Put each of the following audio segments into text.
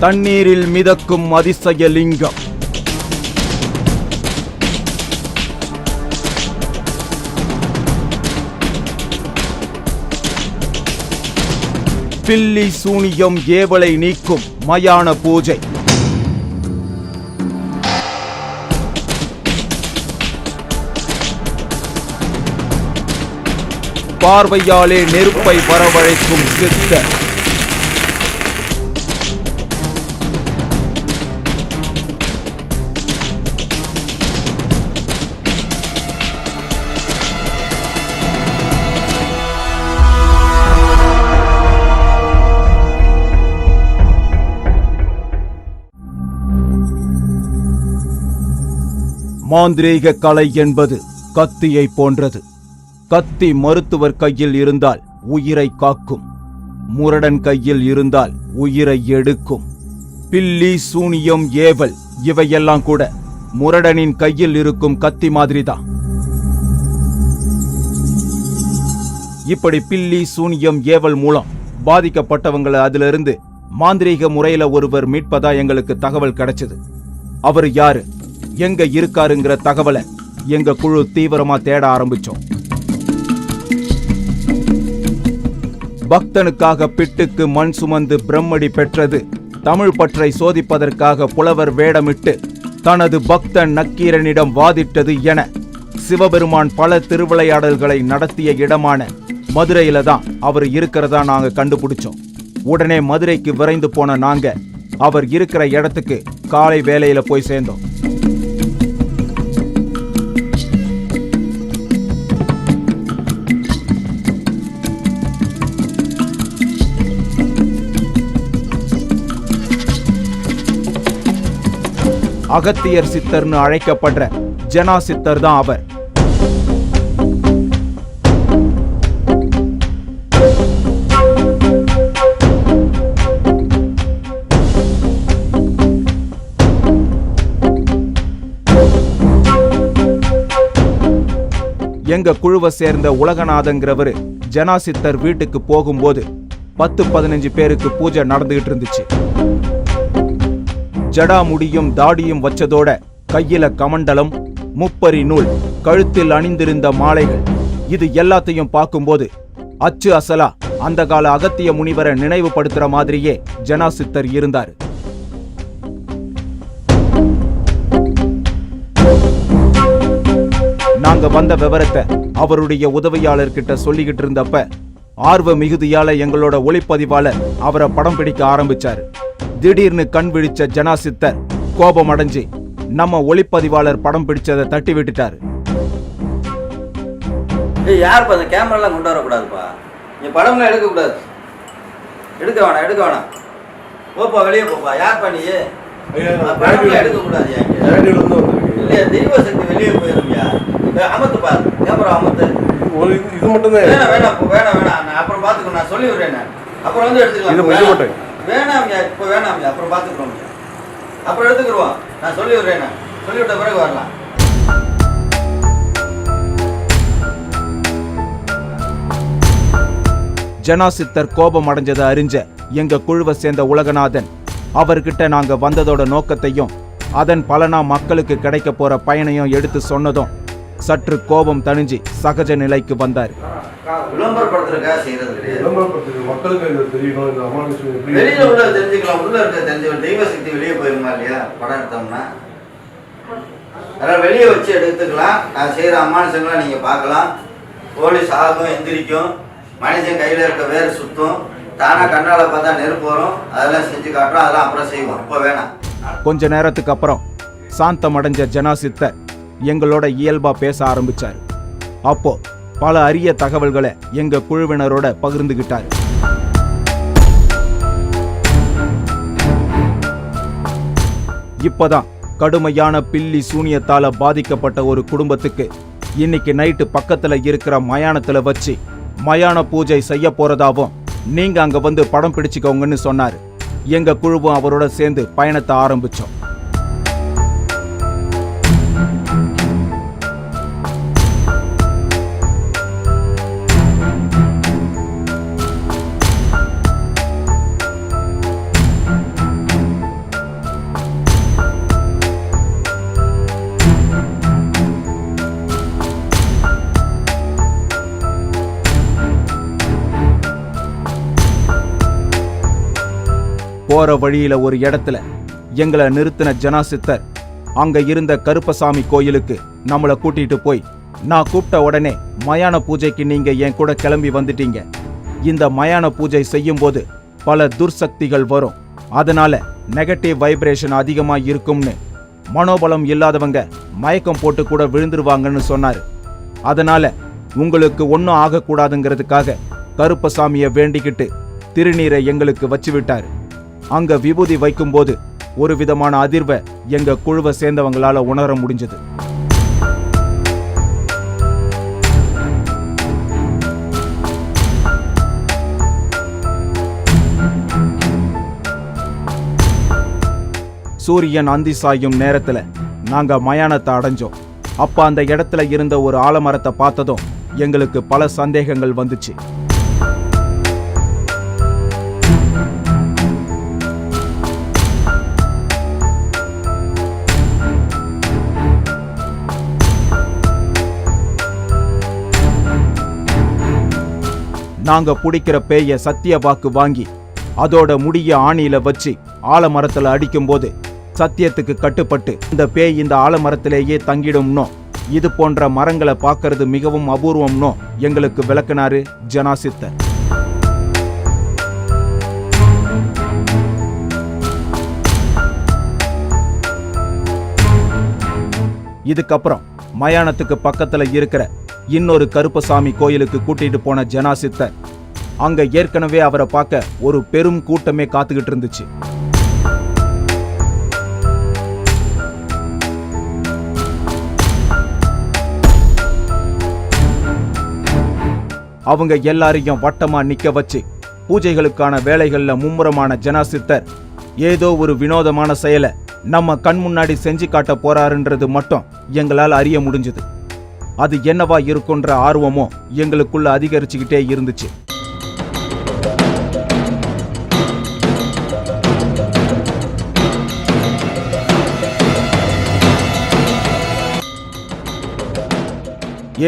தண்ணீரில் மிதக்கும் அதிசய லிங்கம். பில்லி சூனியம் ஏவலை நீக்கும் மயான பூஜை. பார்வையாலே நெருப்பை வரவழைக்கும் சித்தர் மாந்திரீக கலை என்பது கத்தியை போன்றது. கத்தி மருத்துவர் கையில் இருந்தால் உயிரை காக்கும். முரடன் கையில் இருந்தால் உயிரை எடுக்கும். பில்லி சூனியம் ஏவல் இவையெல்லாம் கூட முரடனின் கையில் இருக்கும் கத்தி மாதிரிதான். இப்படி பில்லி சூனியம் ஏவல் மூலம் பாதிக்கப்பட்டவங்களை அதிலிருந்து மாந்திரீக முறையில ஒருவர் மீட்பதா எங்களுக்கு தகவல் கிடைச்சது. அவர் யாரு? எங்க இருக்காருங்கிற தகவலை எங்க குழு தீவிரமா தேட ஆரம்பிச்சோம். பக்தனுக்காக பிட்டுக்கு மண் சுமந்து பிரம்மடி பெற்றது தமிழ் பற்றை சோதிப்பதற்காக புலவர் வேடமிட்டு தனது பக்தன் நக்கீரனிடம் வாதிட்டது என சிவபெருமான் பல திருவிளையாடல்களை நடத்திய இடமான மதுரையில தான் அவர் இருக்கிறதா நாங்க கண்டுபிடிச்சோம். உடனே மதுரைக்கு விரைந்து போன நாங்க அவர் இருக்கிற இடத்துக்கு காலை வேலையில போய் சேர்ந்தோம். அகத்தியர் சித்தர்னு அழைக்கப்படுற ஜனா சித்தர் தான் அவர். எங்க குழுவை சேர்ந்த உலகநாதங்கிறவரு ஜனா சித்தர் வீட்டுக்கு போகும்போது பத்து பதினஞ்சு பேருக்கு பூஜை நடந்துகிட்டு இருந்துச்சு. ஜடா முடியும் தாடியும் வச்சதோட கையில கமண்டலம் முப்பரி நூல் கழுத்தில் அணிந்திருந்த மாலைகள். இது எல்லாத்தையும் பார்க்கும்போது அச்சு அசலா அந்த கால அகத்திய முனிவரை நினைவுபடுத்துற மாதிரியே ஜனா சித்தர் இருந்தார். நாங்க வந்த விவரத்தை அவருடைய உதவியாளர்கிட்ட சொல்லிக்கிட்டு இருந்தப்ப ஆர்வ மிகுதியால எங்களோட ஒளிப்பதிவாளர் அவரை படம் பிடிக்க ஆரம்பிச்சாரு. திடீர்னு கண் விழிச்ச ஜனா சித்தர் கோபம் அடைஞ்சு நம்ம ஒளிப்பதிவாளர் படம் பிடிச்சதை தட்டி விட்டுட்டாரு. ஏய் யாருப்பா அந்த கேமராலாம் கொண்டு வரக்கூடாதுப்பா? நீ படம்லாம் எடுக்கக்கூடாது. எடுக்க வேணாம் எடுக்க வேணாம். போப்பா வெளியே போப்பா. யார்ப்பா நீ? படம்லாம் எடுக்கக்கூடாது இல்லையா தெய்வ சக்தி வெளியே போயிருமியா? அமத்து பாரு. கேமரா அமத்து ஒரு இது இது மட்டும் தான் வேணாம் வேணாம் வேணாம் வேணாம். நான் அப்புறம் பார்த்துக்கணும் நான் சொல்லி விடுறேன் அப்புறம் வந்து எடுத்துக்கலாம். வேணாம்யா இப்போ வேணாம்யா அப்புறம் பார்த்துக்குறோம்யா அப்புறம் எடுத்துக்கிடுவோம். நான் சொல்லி விடுறேன் நான். சொல்லி விட்ட பிறகு வரலாம். ஜனாசித்தர் கோபம் அடைஞ்சதை அறிஞ்ச எங்க குழுவை சேர்ந்த உலகநாதன் அவர்கிட்ட நாங்க வந்ததோட நோக்கத்தையும் அதன் பலனா மக்களுக்கு கிடைக்க போற பயனையும் எடுத்து சொன்னதும் சற்று கோபம் தணிஞ்சு சகஜ நிலைக்கு வந்தார். சக்தி வெளியே போயிருமா இல்லையா? படம் எடுத்தோம்னா. அதெல்லாம் வெளியே வச்சு எடுத்துக்கலாம். நான் செய்யற அமானுஷங்களை நீங்க பார்க்கலாம். போலீஸ் ஆகும் எந்திரிக்கும். மனுஷன் கையில இருக்க வேறு சுத்தும். தானா கண்ணால பார்த்தா நெருப்பு வரும். அதெல்லாம் செஞ்சு காட்டுறோம். அதெல்லாம் அப்புறம் செய்வோம். இப்போ வேணாம். கொஞ்ச நேரத்துக்கு அப்புறம் சாந்தமடைஞ்ச ஜனா சித்தர் எங்களோட இயல்பா பேச ஆரம்பிச்சாரு. அப்போ பல அரிய தகவல்களை எங்க குழுவினரோட பகிர்ந்துகிட்டாரு. இப்பதான் கடுமையான பில்லி சூனியத்தால பாதிக்கப்பட்ட ஒரு குடும்பத்துக்கு இன்னைக்கு நைட்டு பக்கத்துல இருக்கிற மயானத்துல வச்சு மயான பூஜை செய்ய போறதாவும் நீங்க அங்க வந்து படம் பிடிச்சுக்கோங்கன்னு சொன்னாரு. எங்க குழுவும் அவரோட சேர்ந்து பயணத்தை ஆரம்பிச்சோம். போற வழியில ஒரு இடத்துல எங்களை நிறுத்தின ஜனாசித்தர் அங்க இருந்த கருப்பசாமி கோயிலுக்கு நம்மள கூட்டிட்டு போய் நான் கூப்பிட்ட உடனே மயான பூஜைக்கு நீங்க என் கூட கிளம்பி வந்துட்டீங்க. இந்த மயான பூஜை செய்யும்போது பல துர்சக்திகள் வரும். அதனால நெகட்டிவ் வைப்ரேஷன் அதிகமா இருக்கும்னு. மனோபலம் இல்லாதவங்க மயக்கம் போட்டு கூட விழுந்துருவாங்கன்னு சொன்னாரு. அதனால உங்களுக்கு ஒன்றும் ஆகக்கூடாதுங்கிறதுக்காக கருப்பசாமியை வேண்டிக்கிட்டு திருநீரை எங்களுக்கு வச்சு விட்டாரு. அங்க விபூதி வைக்கும்போது ஒரு விதமான அதிர்வை எங்க குழுவை சேர்ந்தவங்களால உணர முடிஞ்சது. சூரியன் அந்தி சாயும் நேரத்துல நாங்க மயானத்தை அடைஞ்சோம். அப்ப அந்த இடத்துல இருந்த ஒரு ஆலமரத்தை பார்த்ததும் எங்களுக்கு பல சந்தேகங்கள் வந்துச்சு. நாங்க பிடிக்கிற பேய சத்திய வாக்கு வாங்கி அதோட முடிய ஆணியில வச்சு ஆலமரத்துல அடிக்கும்போது சத்தியத்துக்கு கட்டுப்பட்டு இந்த பேய் இந்த ஆலமரத்திலேயே தங்கிடும்னோ? இது போன்ற மரங்களை பார்க்கறது மிகவும் அபூர்வம்னோ? எங்களுக்கு விளக்குனாரு ஜனாசித்தர். இதுக்கப்புறம் மயானத்துக்கு பக்கத்துல இருக்கிற இன்னொரு கருப்பசாமி கோயிலுக்கு கூட்டிட்டு போன ஜனாசித்தர் அங்க ஏற்கனவே அவரை பார்க்க ஒரு பெரும் கூட்டமே காத்துக்கிட்டு இருந்துச்சு. அவங்க எல்லாரையும் வட்டமா நிக்க வச்சு பூஜைகளுக்கான வேலைகள்ல மும்முரமான ஜனாசித்தர். ஏதோ ஒரு வினோதமான செயலை நம்ம கண் முன்னாடி செஞ்சு காட்ட போறாருன்றது மட்டும் எங்களால் அறிய முடிஞ்சது. அது என்னவா இருக்குன்ற ஆர்வமும் எங்களுக்குள்ள அதிகரிச்சுக்கிட்டே இருந்துச்சு.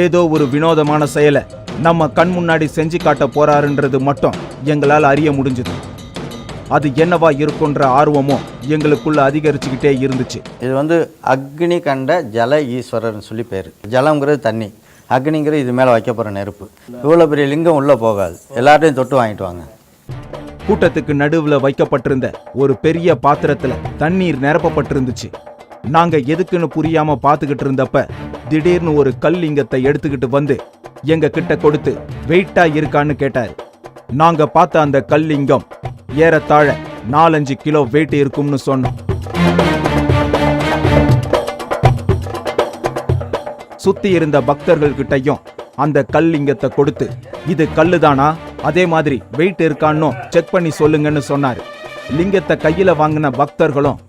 ஏதோ ஒரு வினோதமான செயலை நம்ம கண் முன்னாடி செஞ்சு காட்ட போறாருன்றது மட்டும் எங்களால் அறிய முடிஞ்சது. அது என்னவா இருக்குன்ற ஆர்வமும் எங்களுக்குள்ள அதிகரிச்சுக்கிட்டே இருந்துச்சு. இது வந்து அக்னி கண்ட ஜல ஈஸ்வரர்னு சொல்லி பேர். ஜலம்ங்கிறது தண்ணி. அக்னிங்கிறது இது மேலே வைக்க போகிற நெருப்பு. இவ்வளோ பெரிய லிங்கம் உள்ளே போகாது. எல்லார்ட்டையும் தொட்டு வாங்கிட்டு வாங்க. கூட்டத்துக்கு நடுவுல வைக்கப்பட்டிருந்த ஒரு பெரிய பாத்திரத்துல தண்ணீர் நிரப்பப்பட்டிருந்துச்சு. நாங்க எதுக்குன்னு புரியாம பாத்துக்கிட்டு இருந்தப்ப திடீர்னு ஒரு கல் லிங்கத்தை எடுத்துக்கிட்டு வந்து எங்க கிட்ட கொடுத்து வெயிட்டா இருக்கான்னு கேட்டாரு. நாங்க பார்த்த அந்த கல் லிங்கம் ஏறத்தாழ நாலஞ்சு கிலோ வெயிட் இருக்கும்னு சொன்னோம் சுத்தி இருந்த பக்தர்கள் கிட்டையும் அந்த கல்லிங்கத்தை கொடுத்து இது கல்லுதானா? அதே மாதிரி வெயிட் இருக்கான்னு செக் பண்ணி சொல்லுங்கன்னு சொன்னாரு. லிங்கத்தை கையில வாங்கின பக்தர்களும்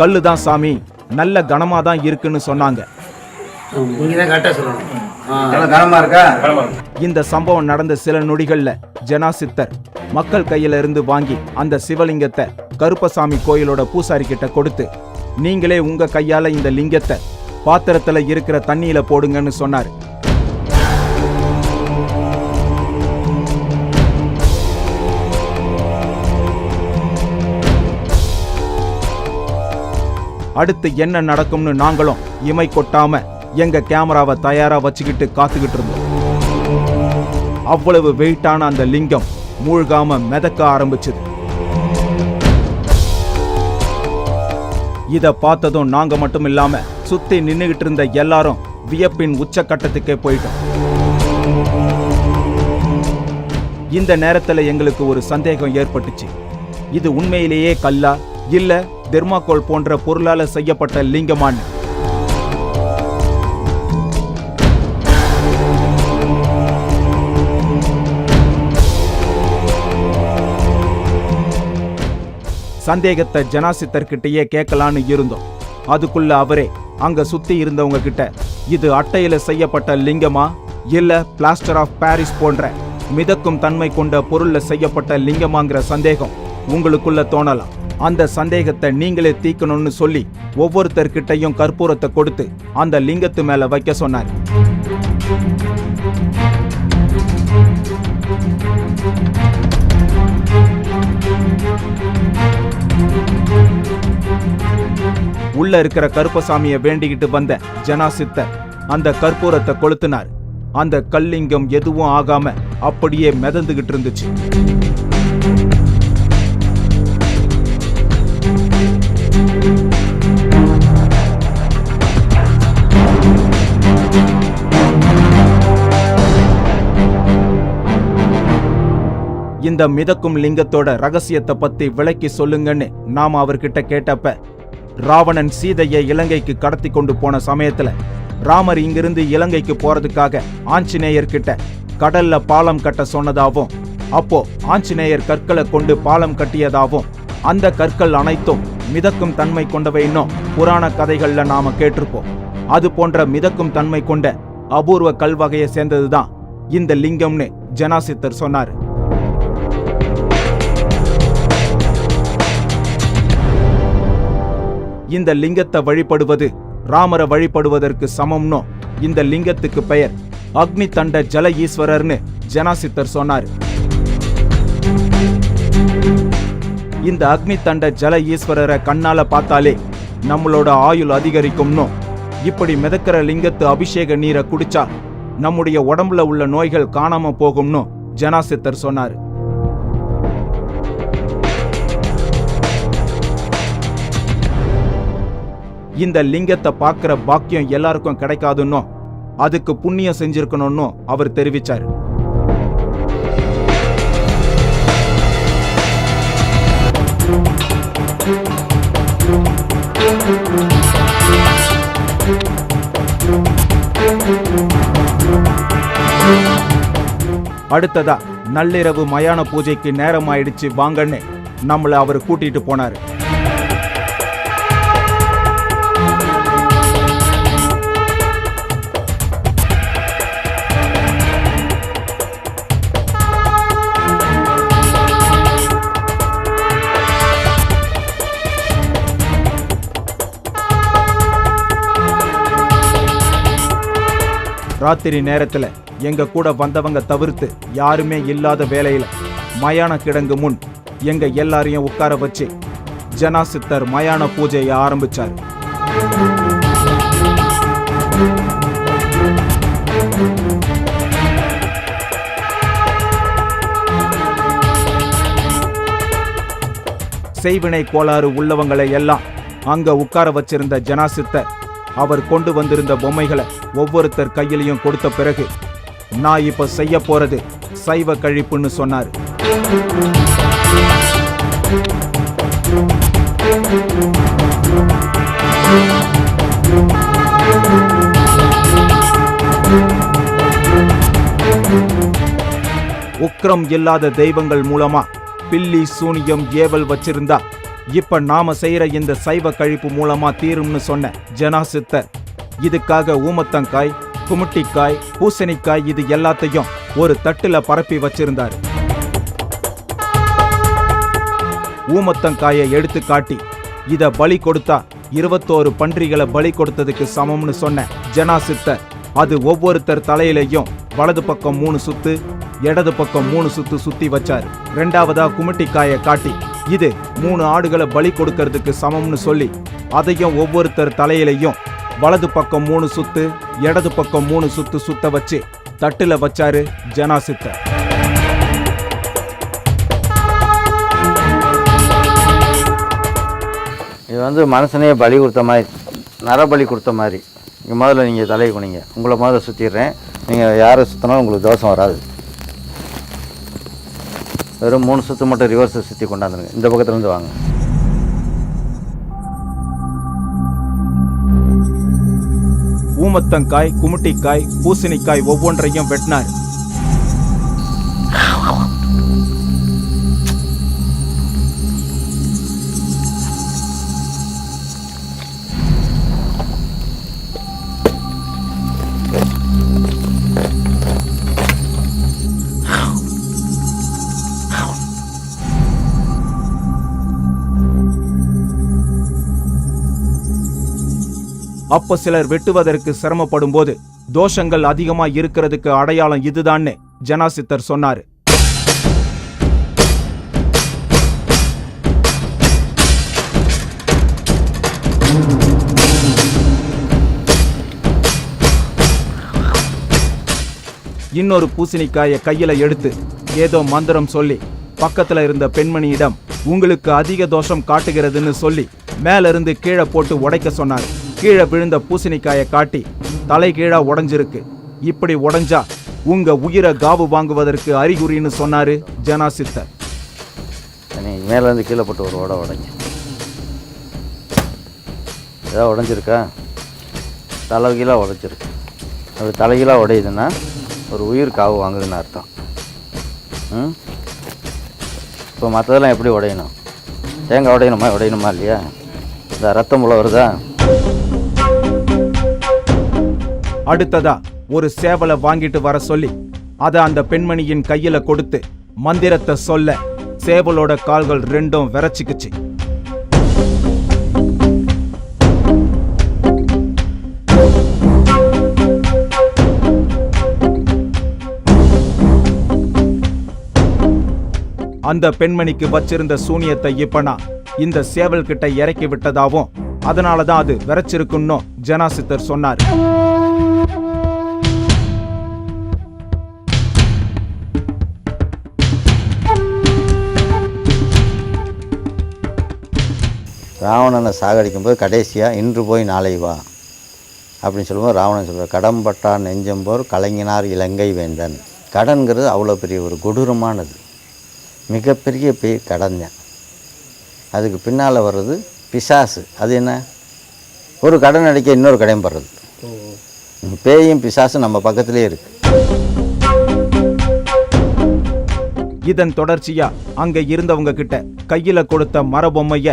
கல்லுதான் சாமி நல்ல கனமா தான் இருக்குன்னு சொன்னாங்க. இருக்கா. இந்த சம்பவம் நடந்த சில நொடிகள்ல ஜனாசித்தர் மக்கள் கையில இருந்து வாங்கி அந்த சிவலிங்கத்தை கருப்பசாமி கோயிலோட பூசாரி கிட்ட கொடுத்து நீங்களே உங்க கையால இந்த லிங்கத்தை பாத்திரத்துல இருக்கிற தண்ணியில போடுங்கன்னு சொன்னாரு. அடுத்து என்ன நடக்கும்னு நாங்களும் இமை கொட்டாம எங்க கேமராவை தயாரா வச்சுக்கிட்டு காத்துக்கிட்டு இருந்தோம். அவ்வளவு வெயிட்டான அந்த லிங்கம் மூழ்காம மிதக்க ஆரம்பிச்சது. இத பார்த்ததும் நாங்க மட்டும் இல்லாம சுத்தி நின்னுகிட்டு இருந்த எல்லாரும் வியப்பின் உச்சக்கட்டத்துக்கே போயிட்டோம். இந்த நேரத்துல எங்களுக்கு ஒரு சந்தேகம் ஏற்பட்டுச்சு. இது உண்மையிலேயே கல்லா இல்ல தெர்மாக்கோல் போன்ற பொருளால செய்யப்பட்ட லிங்கமான்னு? சந்தேகத்தை ஜனாசித்தர்கிட்டயே கேட்கலான்னு இருந்தோம். அதுக்குள்ள அவரே அங்க சுத்தி இருந்தவங்க கிட்ட இது அட்டையில செய்யப்பட்ட லிங்கமா? இல்ல பிளாஸ்டர் ஆஃப் பாரிஸ் போன்ற மிதக்கும் தன்மை கொண்ட பொருள்ல செய்யப்பட்ட லிங்கமாங்கிற சந்தேகம் உங்களுக்குள்ள தோணலாம். அந்த சந்தேகத்தை நீங்களே தீக்கணும்னு சொல்லி ஒவ்வொருத்தர்கிட்டையும் கற்பூரத்தை கொடுத்து அந்த லிங்கத்து மேல வைக்க சொன்னார். உள்ள இருக்கிற கருப்பசாமியை வேண்டிக்கிட்டு வந்த ஜனாசித்தர் அந்த கற்பூரத்தை கொளுத்தினார். அந்த கல்லிங்கம் எதுவும் ஆகாம அப்படியே மிதந்துகிட்டு இருந்துச்சு. இந்த மிதக்கும் லிங்கத்தோட ரகசியத்தை பத்தி விளக்கி சொல்லுங்கன்னு நாம அவர்கிட்ட கேட்டப்ப ராவணன் சீதையை இலங்கைக்கு கடத்தி கொண்டு போன சமயத்துல ராமர் இங்கிருந்து இலங்கைக்கு போறதுக்காக ஆஞ்சநேயர்கிட்ட கடல்ல பாலம் கட்ட சொன்னதாவும் அப்போ ஆஞ்சநேயர் கற்களை கொண்டு பாலம் கட்டியதாவும் அந்த கற்கள் அனைத்தும் மிதக்கும் தன்மை கொண்டவைன்னும் புராண கதைகள்ல நாம கேட்டிருப்போம். அது போன்ற மிதக்கும் தன்மை கொண்ட அபூர்வ கல்வகையை சேர்ந்ததுதான் இந்த லிங்கம்னு ஜனாசித்தர் சொன்னாரு. இந்த லிங்கத்தை வழிபடுவது ராமரை வழிபடுவதற்கு சமம்னோ? இந்த லிங்கத்துக்கு பெயர் அக்னி தண்ட ஜல ஈஸ்வரர்னு ஜனாசித்தர் சொன்னார். இந்த அக்னி தண்ட ஜல ஈஸ்வரரை கண்ணால பார்த்தாலே நம்மளோட ஆயுள் அதிகரிக்கும்னோ? இப்படி மிதக்கிற லிங்கத்து அபிஷேக நீரை குடிச்சா நம்முடைய உடம்புல உள்ள நோய்கள் காணாம போகும்னு? ஜனாசித்தர் சொன்னார். இந்த லிங்கத்தை பார்க்கிற பாக்கியம் எல்லாருக்கும் கிடைக்காதுன்னோ அதுக்கு புண்ணியம் செஞ்சிருக்கணும்னு அவர் தெரிவிச்சார். அடுத்ததா நள்ளிரவு மயான பூஜைக்கு நேரம் ஆயிடுச்சு வாங்கன்னு நம்மளை அவர் கூட்டிட்டு போனாரு. ராத்திரி நேரத்துல எங்க கூட வந்தவங்க தவிர்த்து யாருமே இல்லாத வேலையில மயான கிடங்கு முன் எங்க எல்லாரையும் உட்கார வச்சு ஜனாசித்தர் மயான பூஜையை ஆரம்பிச்சார். செய்வினை கோளாறு உள்ளவங்களை எல்லாம் அங்க உட்கார வச்சிருந்த ஜனாசித்தர் அவர் கொண்டு வந்திருந்த பொம்மைகளை ஒவ்வொருத்தர் கையிலையும் கொடுத்த பிறகு நான் இப்ப செய்ய போறது சைவ கழிப்புன்னு சொன்னார். உக்ரம் இல்லாத தெய்வங்கள் மூலமா பில்லி சூனியம் ஏவல் வச்சிருந்தா இப்ப நாம செய்யற இந்த சைவ கழிப்பு மூலமா தீரும்னு சொன்ன ஜனாசித்தர். இதுக்காக ஊமத்தங்காய் குமுட்டிக்காய் பூசணிக்காய் இது எல்லாத்தையும் ஒரு தட்டுல பரப்பி வச்சிருந்தாரு. ஊமத்தங்காயை எடுத்து காட்டி இத பலி கொடுத்தா இருபத்தோரு பன்றிகளை பலி கொடுத்ததுக்கு சமம்னு சொன்ன ஜனாசித்தர். அது ஒவ்வொருத்தர் தலையிலையும் வலது பக்கம் மூணு சுத்து இடது பக்கம் மூணு சுத்து சுத்தி வச்சாரு. ரெண்டாவதா குமிட்டிக்காயை காட்டி இது மூணு ஆடுகளை பலி கொடுக்கறதுக்கு சமம்னு சொல்லி அதையும் ஒவ்வொருத்தர் தலையிலையும் வலது பக்கம் மூணு சுத்து இடது பக்கம் மூணு சுத்து சுத்த வச்சு தட்டுல வச்சாரு ஜனாசித்தர். இது வந்து மனுஷனையே பலி கொடுத்த மாதிரி நரபலி கொடுத்த மாதிரி. இங்கே முதல்ல நீங்கள் தலையை குனிங்க. உங்களை முதல்ல சுற்றிடுறேன் நீங்கள் யாரை சுற்றினாலும் உங்களுக்கு தோஷம் வராது. வெறும் மூணு சுற்று மட்டும் ரிவர்ஸை சுற்றி கொண்டாந்துருங்க. இந்த பக்கத்துலேருந்து வாங்க. ஊமத்தங்காய் குமுட்டிக்காய் பூசணிக்காய் ஒவ்வொன்றையும் வெட்டினார். அப்ப சிலர் வெட்டுவதற்கு சிரமப்படும் போது தோஷங்கள் அதிகமா இருக்கிறதுக்கு அடையாளம் இதுதான்னு ஜனாசித்தர் சொன்னாரு. இன்னொரு பூசணிக்காயை கையில எடுத்து ஏதோ மந்திரம் சொல்லி பக்கத்துல இருந்த பெண்மணியிடம் உங்களுக்கு அதிக தோஷம் காட்டுகிறதுன்னு சொல்லி மேலிருந்து கீழே போட்டு உடைக்க சொன்னார். கீழே விழுந்த பூசணிக்காயை காட்டி தலை கீழா உடஞ்சிருக்கு. இப்படி உடஞ்சா உங்க உயிரை காவு வாங்குவதற்கு அறிகுறின்னு சொன்னாரு ஜனாசித்தர். நீ மேலேருந்து கீழே போட்டு ஒரு உட உடைங்க. ஏதாவது உடஞ்சிருக்கா? தலைகீழாக உடைச்சிருக்கு அது தலைகீழாக உடையுதுன்னா ஒரு உயிர் காவு வாங்குதுன்னு அர்த்தம். ம்? இப்போ மற்றதெல்லாம் எப்படி உடையணும்? தேங்காய் உடையணுமா உடையணுமா இல்லையா? இந்த ரத்தம் உள்ள வருதா? அடுத்ததா ஒரு சேவலை வாங்கிட்டு வர சொல்லி அதை அந்த பெண்மணியின் கையில கொடுத்து மந்திரத்தை சொல்ல சேவலோட கால்கள் ரெண்டும் விரைச்சிக்குச்சு. அந்த பெண்மணிக்கு வச்சிருந்த சூனியத்தை இப்பனா இந்த சேவல் கிட்ட இறக்கி விட்டதாவும் அதனாலதான் அது விரைச்சிருக்குன்னு ஜனாசித்தர் சொன்னார். ராவணனை சாகடிக்கும்போது கடைசியாக இன்று போய் நாளை வா அப்படின்னு சொல்லும்போது ராவணன் சொல்கிறார் கடம்பட்டார் நெஞ்சம்போர் கலைஞனார் இலங்கை வேந்தன். கடன்கிறது அவ்வளோ பெரிய ஒரு கொடூரமானது. மிகப்பெரிய பேய் கடன் தான் அதுக்கு பின்னால் வர்றது பிசாசு. அது என்ன? ஒரு கடன் அடிக்க இன்னொரு கடன் படுறது. பேயும் பிசாசும் நம்ம பக்கத்திலே இருக்குது இதன் தொடர்ச்சியா அங்க இருந்தவங்க கிட்ட கையில கொடுத்த மரபொம்மைய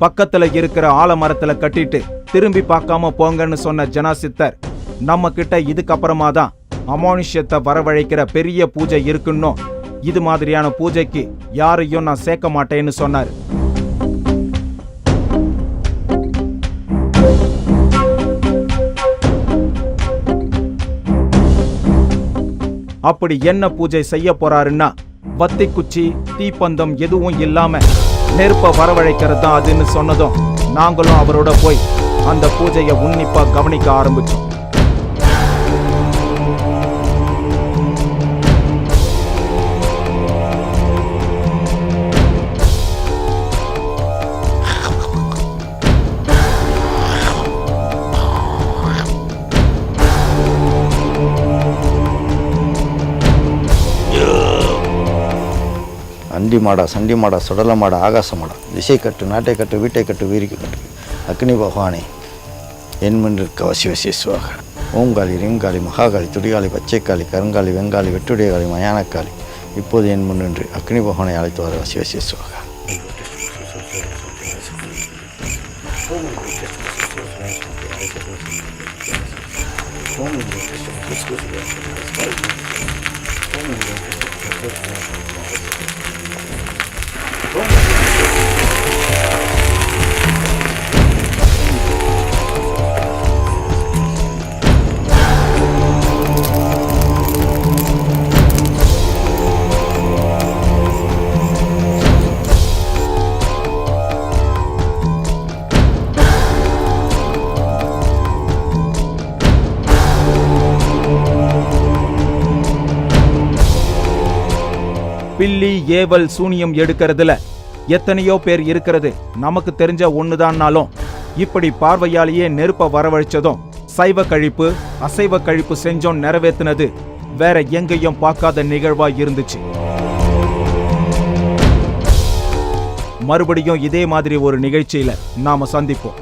பக்கத்துல இருக்கிற ஆலமரத்துல கட்டிட்டு திரும்பி பார்க்காம போங்கன்னு சொன்ன ஜனாசித்தர் நம்ம கிட்ட இதுக்கப்புறமா தான் அமானுஷ்யத்தை வரவழைக்கிற பெரிய பூஜை இருக்குன்னோ இது மாதிரியான பூஜைக்கு யாரையும் நான் சேர்க்க மாட்டேன்னு சொன்னார். அப்படி என்ன பூஜை செய்ய போறாருன்னா வத்தி குச்சி தீப்பந்தம் எதுவும் இல்லாம நெருப்ப வரவழைக்கிறது தான் அதுன்னு சொன்னதும் நாங்களும் அவரோட போய் அந்த பூஜையை உன்னிப்பா கவனிக்க ஆரம்பிச்சோம். மாடா சண்டி மாடா சுடல மாடா ஆகாச மாடா. திசை கட்டு நாட்டை கட்டு வீட்டை கட்டு வீரிக்கு கட்டு. அக்னி பகவானே என்மன்றிருக்க வசிவசேஸ்வாக ஓங்காளி ரீங்காளி மகாகாளி துடிகாளி பச்சைக்காளி கருங்காளி வெங்காளி வெட்டுடையகாளி மயானக்காளி இப்போது என் முன்னின்று அக்னி பகவானை அழைத்து வர Vamos பில்லி ஏவல் சூனியம் எடுக்கிறதுல எத்தனையோ பேர் இருக்கிறது. நமக்கு தெரிஞ்ச ஒண்ணுதான்னாலும் இப்படி பார்வையாலேயே நெருப்ப வரவழைச்சதும் சைவ கழிப்பு அசைவ கழிப்பு செஞ்சோம் நிறைவேற்றினது வேற எங்கேயும் பார்க்காத நிகழ்வா இருந்துச்சு. மறுபடியும் இதே மாதிரி ஒரு நிகழ்ச்சியில நாம சந்திப்போம்.